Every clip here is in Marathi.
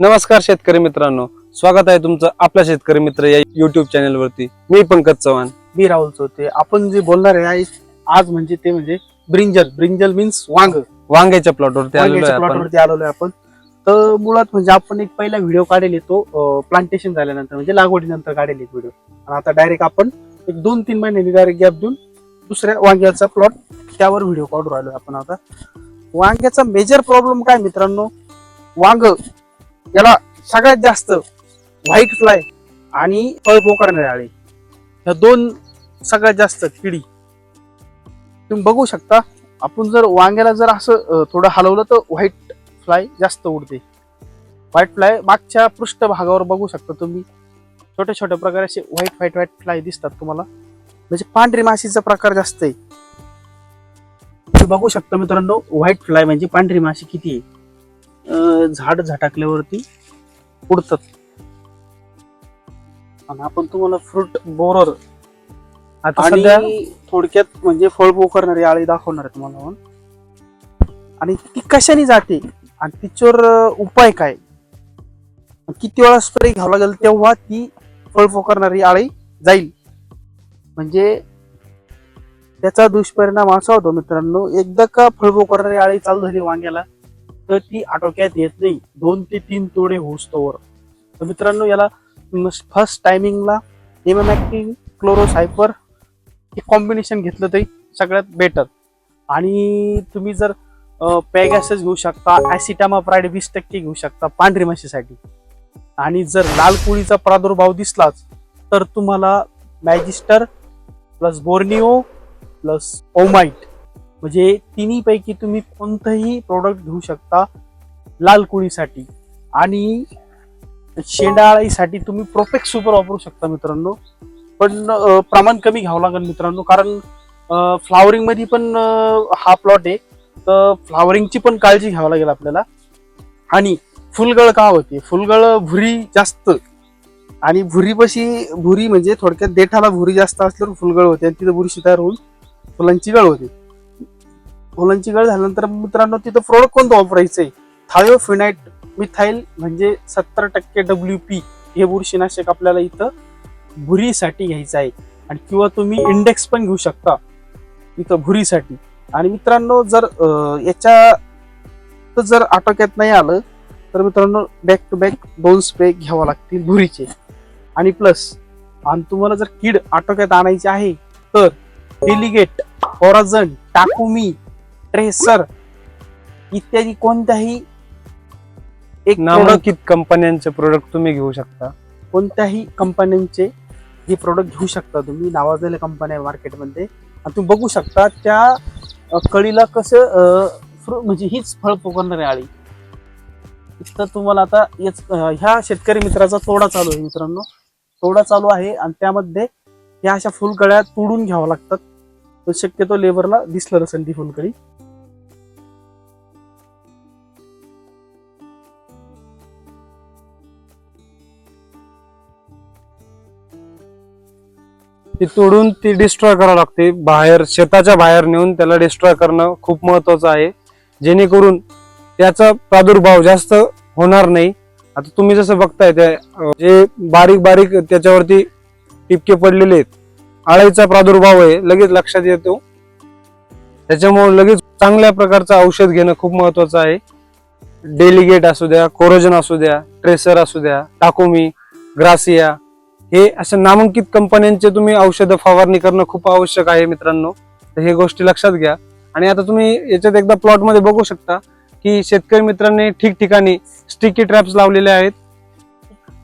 नमस्कार शेतकरी मित्रांनो. स्वागत आहे तुमचं आपल्या शेतकरी मित्र या युट्यूब चॅनल वरती. मी पंकज चव्हाण. मी राहुल चौथे. आपण जे बोलणार आहे आज- म्हणजे ते म्हणजे ब्रिंजल. ब्रिंजल मीन्स वांग. वांग्याच्या प्लॉट वरती आलेलो आहे आपण. प्लॉटवरती आलेलो आहे आपण. तर मुळात म्हणजे आपण एक पहिला व्हिडिओ काढेल तो प्लांटेशन झाल्यानंतर म्हणजे लागवडीनंतर काढेल एक व्हिडिओ आणि आता डायरेक्ट आपण एक दोन तीन महिन्यांनी डायरेक्ट गॅप देऊन दुसऱ्या वांग्याचा प्लॉट त्यावर व्हिडिओ काढून राहिलो आपण आता. वांग्याचा मेजर प्रॉब्लेम काय मित्रांनो? वांग. याला सगळ्यात जास्त व्हाईट फ्लाय आणि फळ पोकारणारे आळे. ह्या दोन सगळ्यात जास्त किडी. तुम्ही बघू शकता आपण जर वांग्याला जर असं थोडं हलवलं तर व्हाईट फ्लाय जास्त उडते. व्हाईट फ्लाय मागच्या पृष्ठभागावर बघू शकता तुम्ही. छोट्या छोट्या प्रकारे असे व्हाईट व्हाईट व्हाईट फ्लाय दिसतात तुम्हाला. म्हणजे पांढरी माशीचा प्रकार जास्त आहे. तुम्ही बघू शकता मित्रांनो व्हाईट फ्लाय म्हणजे पांढरी माशी किती आहे? झाड झटाकल्यावरती उडतात. आणि आपण तुम्हाला फ्रूट बोरर आता सध्या थोडक्यात म्हणजे फळ पोखरणारी आळी दाखवणार आहे तुम्हाला. आणि ती कशाने जाते? आणि तिच्यावर उपाय काय? किती वेळा स्प्रे घ्यावा लागेल तेव्हा ती फळ पोखरणारी आळी जाईल. म्हणजे त्याचा दुष्परिणाम असा होतो मित्रांनो एकदा का फळ पोखरणारी आळी चालू झाली वांग्याला तर ती आटोक्यात येत नाही. दोन ते तीन तोडे होस्तोवर तर मित्रांनो याला फर्स्ट टायमिंगला एमएमॅक्टिन क्लोरोसायपर हे कॉम्बिनेशन घेतलं तरी सगळ्यात बेटर आणि तुम्ही जर पॅगॅसेस घेऊ शकता ॲसिटामा प्राईड वीस टक्के घेऊ शकता पांढरी माशीसाठी आणि जर लाल कोळीचा प्रादुर्भाव दिसलाच तर तुम्हाला Magister plus Borneo plus Omite म्हणजे तिन्हीपैकी तुम्ही कोणतंही प्रोडक्ट घेऊ शकता लाल कुळीसाठी आणि शेंडाळीसाठी तुम्ही प्रोपेक्ट सुपर वापरू शकता मित्रांनो. पण प्रमाण कमी घ्यावं लागेल मित्रांनो कारण फ्लॉवरिंगमध्ये पण हा प्लॉट आहे. तर फ्लावरिंगची पण काळजी घ्यावी लागेल आपल्याला. आणि फुलगळ का होते? फुलगळ भुरी जास्त. आणि भुरीपाशी भुरी म्हणजे थोडक्यात देठाला भुरी जास्त असल्यावर फुलगळ होते आणि तिथं बुरशी तयार होऊन फुलांची गळ होते. फुलांची गळ झाल्यानंतर मित्रांनो तिथं प्रोडक्ट कोणतं वापरायचंय? थायोफिनाइट मिथाईल म्हणजे सत्तर टक्के डब्ल्यू पी हे बुरशीनाशक आपल्याला इथं भुरीसाठी घ्यायचं आहे. आणि किंवा तुम्ही इंडेक्स पण घेऊ शकता इथं भुरीसाठी. आणि मित्रांनो जर याच्या तर जर आटोक्यात नाही आलं तर मित्रांनो बॅक टू बॅक दोन स्प्रे घ्यावा लागतील भुरीचे. आणि प्लस आणि तुम्हाला जर कीड आटोक्यात आणायची आहे तर डेलिगेट होराझन टाकुमी ट्रेसर इत्यादी कोणत्याही एक नामांकित कंपन्यांचे प्रोडक्ट तुम्ही घेऊ शकता. कोणत्याही कंपन्यांचे हे प्रोडक्ट घेऊ शकता तुम्ही. नावाजलेल्या कंपन्या मार्केटमध्ये आणि तुम्ही बघू शकता त्या कळीला कसं म्हणजे हीच फळ पोकरणारी आळी. तर तुम्हाला आता याच ह्या शेतकरी मित्राचा तोडा चालू आहे मित्रांनो. तोडा चालू आहे आणि त्यामध्ये ह्या अशा फुलकळ्या तोडून घ्याव्या लागतात. तर शक्यतो लेबरला दिसलं नसेल ती फुलकळी. ती तोडून ती डिस्ट्रॉय करावं लागते. बाहेर शेताच्या बाहेर नेऊन त्याला डिस्ट्रॉय करणं खूप महत्वाचं आहे. जेणेकरून त्याचा प्रादुर्भाव जास्त होणार नाही. आता तुम्ही जसं बघताय त्या जे बारीक बारीक त्याच्यावरती टिपके पडलेले आहेत आळीचा प्रादुर्भाव आहे लगेच लक्षात येतो. त्याच्यामुळे लगेच चांगल्या प्रकारचं औषध घेणं खूप महत्वाचं आहे. डेलिगेट असू द्या कोरोजन असू द्या ट्रेसर असू द्या टाकोमी ग्रासिया हे अशा नामांकित कंपन्यांचे तुम्ही औषधं फवारणी करणं खूप आवश्यक आहे मित्रांनो. तर हे गोष्टी लक्षात घ्या. आणि आता तुम्ही याच्यात एकदा प्लॉटमध्ये बघू शकता की शेतकरी मित्रांनी ठिकठिकाणी स्टिकी ट्रॅप्स लावलेले आहेत.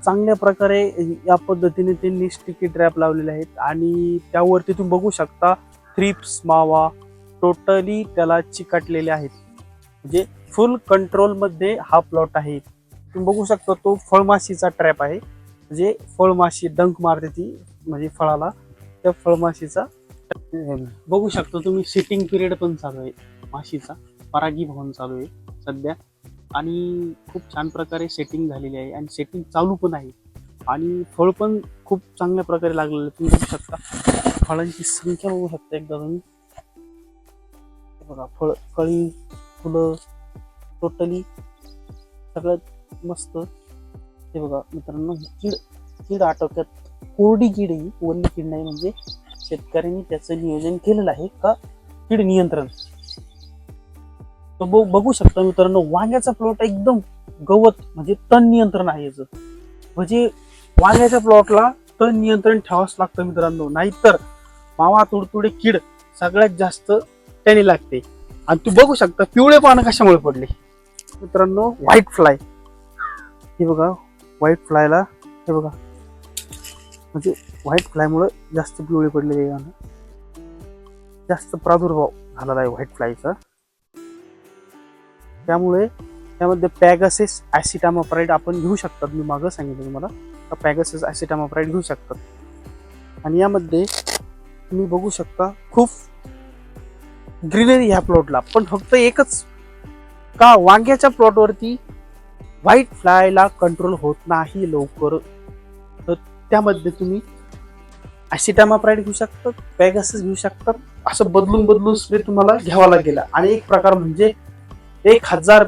चांगल्या प्रकारे या पद्धतीने त्यांनी स्टिकी ट्रॅप लावलेले आहेत. आणि त्यावरती तुम्ही बघू शकता थ्रिप्स मावा टोटली त्याला चिकटलेले आहेत. म्हणजे फुल कंट्रोलमध्ये हा प्लॉट आहे. तुम्ही बघू शकता तो फळमाशीचा ट्रॅप आहे. म्हणजे फळमाशी डंक मारते ती म्हणजे फळाला त्या फळमाशीचा बघू शकता तुम्ही सिटिंग पिरियड पण चालू आहे. माशीचा परागी भवन चालू आहे सध्या. आणि खूप छान प्रकारे सेटिंग झालेली आहे आणि सेटिंग चालू पण आहे. आणि फळ पण खूप चांगल्या प्रकारे लागलेलं आहे. तुम्ही बघू शकता फळांची संख्या बघू शकता एकदा तुम्ही. बघा फळ फळी फुलं टोटली सगळ्यात मस्त हे बघा मित्रांनो ही कीड कीड आटोक्यात कोरडी कीड ही, वल्ली कीड नाही म्हणजे शेतकऱ्यांनी त्याचं नियोजन केलेलं आहे का कीड नियंत्रण? बघू शकता मित्रांनो वांग्याचा प्लॉट एकदम गवत म्हणजे तण नियंत्रण आहे याचं. म्हणजे वांग्याच्या प्लॉटला तण नियंत्रण ठेवावंच लागतं मित्रांनो. नाहीतर मावा तुडतुडे कीड सगळ्यात जास्त त्याने लागते. आणि तू बघू शकता पिवळे पानं कशामुळे पडले. मित्रांनो व्हाईट फ्लाय हे बघा व्हाईट फ्लायला हे बघा. म्हणजे व्हाईट फ्लायमुळे जास्त पिवळे पडलेले आहे जास्त प्रादुर्भाव झालेला आहे व्हाईट फ्लायचा त्यामुळे त्यामध्ये पॅगसेस ॲसिटामाप्राईड आपण घेऊ शकतात. मी मागं सांगितलं तुम्हाला. का पॅगसेस ॲसिटामाप्राईड घेऊ शकतात. आणि यामध्ये तुम्ही बघू शकता खूप ग्रीनरी ह्या प्लॉटला पण फक्त एकच का वांग्याच्या प्लॉटवरती व्हाईट फ्लायला कंट्रोल होत नाही लवकर. तर त्यामध्ये तुम्ही ॲसिटामाप्राईड घेऊ शकतात पॅगासेस घेऊ शकतात असं बदलून बदलून स्प्रे तुम्हाला घ्यावा लागेल. आणि एक प्रकार म्हणजे एक हजार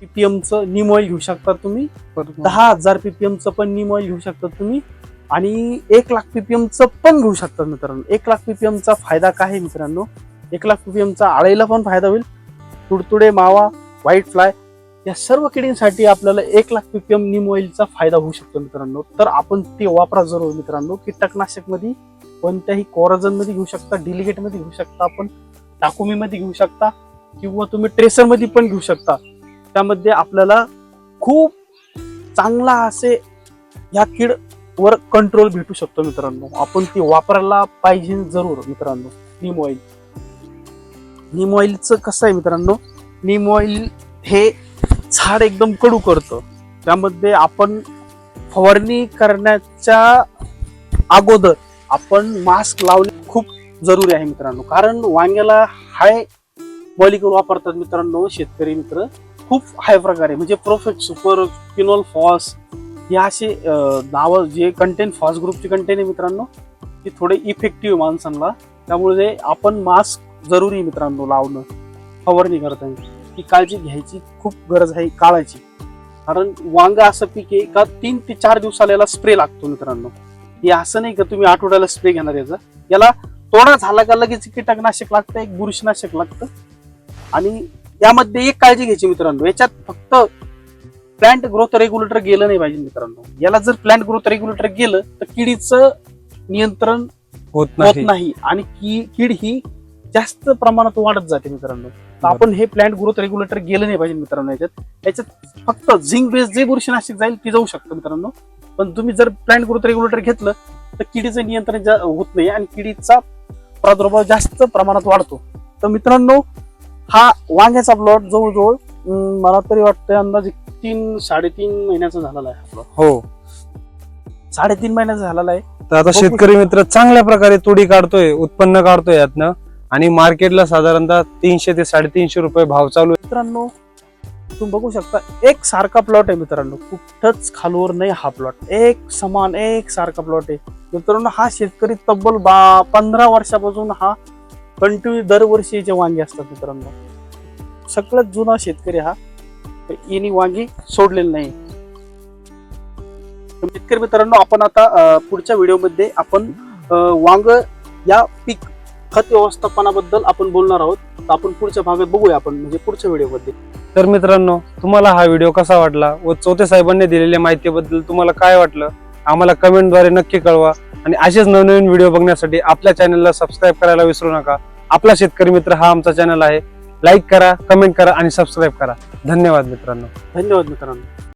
पीपीएमचं निम ऑइल घेऊ शकता तुम्ही. दहा हजार पीपीएमचं पण निम ऑइल घेऊ शकता तुम्ही. आणि एक लाख पीपीएमचं पण घेऊ शकता मित्रांनो. एक लाख पीपीएमचा फायदा काय आहे मित्रांनो? एक लाख पीपीएमचा आळीला पण फायदा होईल. तुडतुडे मावा व्हाईट फ्लाय या सर्व किडींसाठी आपल्याला एक लाख पीपीएम निम ऑइलचा फायदा होऊ शकतो मित्रांनो. तर आपण ते वापरा जरूर मित्रांनो कीटकनाशकमध्ये कोणत्याही कोराजनमध्ये घेऊ शकता डिलिगेटमध्ये घेऊ शकता आपण टाकुमी मध्ये घेऊ शकता किंवा तुम्ही ट्रेसरमध्ये पण घेऊ शकता. त्यामध्ये आपल्याला खूप चांगला असे या कीड वर कंट्रोल भेटू शकतो मित्रांनो. आपण ती वापरायला पाहिजे जरूर मित्रांनो नीम ऑइल नीम ऑइलचं कसं आहे मित्रांनो नीम ऑइल हे झाड एकदम कडू करतं. त्यामध्ये आपण फवारणी करण्याच्या अगोदर आपण मास्क लावणे खूप जरुरी आहे मित्रांनो. कारण वांग्याला हाय मॉलिक्युल वापरतात मित्रांनो शेतकरी मित्र. खूप हाय प्रकारे म्हणजे प्रोफेक्ट सुपर किनोल फॉस हे असे नावं जे कंटेंट फॉस ग्रुपचे कंटेंट आहे मित्रांनो ते थोडे इफेक्टिव्ह माणसांना. त्यामुळे आपण मास्क जरुरी आहे मित्रांनो लावणं. फवारणी करताना. ही काळजी घ्यायची खूप गरज आहे काळाची कारण वांग असं पीक आहे का तीन ते चार दिवसाला याला स्प्रे लागतो मित्रांनो. हे असं नाही का तुम्ही आठवड्याला स्प्रे घेणार याचा. याला तोडा झाला का लगेच कीटकनाशक लागतं एक बुरशीनाशक लागतं. आणि यामध्ये एक काळजी घ्यायची मित्रांनो याच्यात फक्त प्लांट ग्रोथ रेग्युलेटर गेलं नाही पाहिजे मित्रांनो. याला जर प्लांट ग्रोथ रेग्युलेटर गेलं तर किडीचं नियंत्रण होत नाही. आणि की कीड ही जास्त प्रमाणात वाढत जाते मित्रांनो. तर आपण हे प्लांट ग्रोथ रेग्युलेटर गेलं नाही पाहिजे मित्रांनो याच्यात. याच्यात फक्त झिंक बेस जे बुरशीनाशक जाईल ती जाऊ शकतं मित्रांनो. पण तुम्ही जर प्लांट ग्रोथ रेग्युलेटर घेतलं तर किडीचं नियंत्रण होत नाही आणि किडीचा प्रादुर्भाव जास्त प्रमाणात वाढतो. तर मित्रांनो हा वांग्याचा प्लॉट जवळजवळ मला तरी वाटतं अंदाजे तीन साडेतीन महिन्याचा झालेला आहे हा plot. हो. साडेतीन महिन्याचा झालेला आहे. तर आता शेतकरी मित्र चांगल्या प्रकारे तुडी काढतोय उत्पन्न काढतोय यातनं. आणि मार्केटला साधारणतः तीनशे ते साडेतीनशे रुपये भाव चालू आहे. मित्रांनो तुम्ही बघू शकता एक सारखा प्लॉट आहे मित्रांनो. कुठंच खालवर नाही हा प्लॉट एक समान एक सारखा प्लॉट आहे. मित्रांनो हा शेतकरी तब्बल बा पंधरा वर्षापासून हा कंटिन्यू दरवर्षी याचे वांगे असतात मित्रांनो. सगळ्यात जुना शेतकरी हा यांनी वांगी सोडलेली नाही. शेतकरी मित्रांनो आपण आता पुढच्या व्हिडिओमध्ये आपण वांग या पीक खत व्यवस्थापनाबद्दल आपण बोलणार आहोत. आपण पुढच्या भागात बघूया आपण म्हणजे पुढच्या व्हिडिओमध्ये. तर मित्रांनो तुम्हाला हा व्हिडिओ कसा वाटला व चौथे साहेबांनी दिलेल्या माहितीबद्दल तुम्हाला काय वाटलं आम्हाला कमेंटद्वारे नक्की कळवा. आणि असेच नवनवीन व्हिडिओ बघण्यासाठी आपल्या चॅनलला सबस्क्राईब करायला विसरू नका. आपला शेतकरी मित्र हा आमचा चॅनल आहे. लाईक करा कमेंट करा आणि सबस्क्राईब करा. धन्यवाद मित्रांनो. धन्यवाद मित्रांनो.